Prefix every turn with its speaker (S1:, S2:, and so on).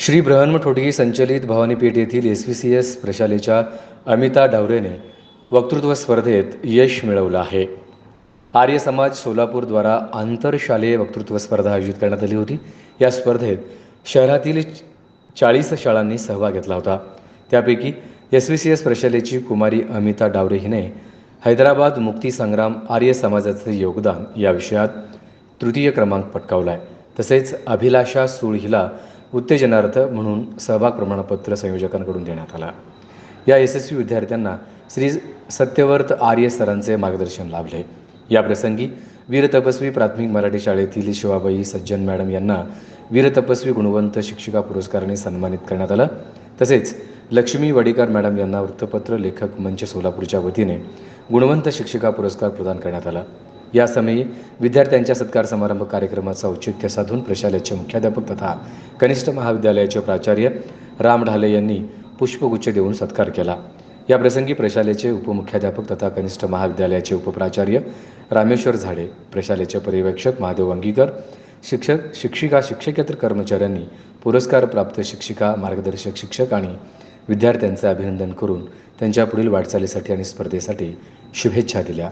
S1: श्री ब्रहन्मठोटी संचलित भवानीपेठ येथील S V C S प्रशालेच्या अमिता डावरेने वक्तृत्व स्पर्धेत यश मिळवलं आहे. आर्य समाज सोलापूरद्वारा आंतरशालेय वक्तृत्व स्पर्धा आयोजित करण्यात आली होती. या स्पर्धेत शहरातील चाळीस शाळांनी सहभाग घेतला होता. त्यापैकी एस व्ही सी एस प्रशालेची कुमारी अमिता डावरे हिने हैदराबाद मुक्ती संग्राम आर्य समाजाचे योगदान या विषयात तृतीय क्रमांक पटकावला आहे तसेच अभिलाषा सुळ हिला उत्तेजनार्थ म्हणून सहभाग प्रमाणपत्र संयोजकांकडून देण्यात आला. या यशस्वी विद्यार्थ्यांना श्री सत्यवर्त आर्य सरांचे मार्गदर्शन लाभले. या प्रसंगी वीर तपस्वी प्राथमिक मराठी शाळेतील शिवाबाई सज्जन मॅडम यांना वीर तपस्वी गुणवंत शिक्षिका पुरस्काराने सन्मानित करण्यात आलं. तसेच लक्ष्मी वडीकर मॅडम यांना वृत्तपत्र लेखक मंच सोलापूरच्या वतीने गुणवंत शिक्षिका पुरस्कार प्रदान करण्यात आला. यासमयी विद्यार्थ्यांच्या सत्कार समारंभ कार्यक्रमाचं औचित्य साधून प्रशालेचे मुख्याध्यापक तथा कनिष्ठ महाविद्यालयाचे प्राचार्य राम ढाले यांनी पुष्पगुच्छ देऊन सत्कार केला. या प्रसंगी प्रशालेचे उपमुख्याध्यापक तथा कनिष्ठ महाविद्यालयाचे उपप्राचार्य रामेश्वर झाडे प्रशालेचे पर्यवेक्षक महादेव अंगीकर शिक्षक शिक्षिका शिक्षकेतर कर्मचाऱ्यांनी पुरस्कार प्राप्त शिक्षिका मार्गदर्शक शिक्षक आणि विद्यार्थ्यांचे अभिनंदन करून त्यांच्या पुढील वाटचालीसाठी आणि स्पर्धेसाठी शुभेच्छा दिल्या.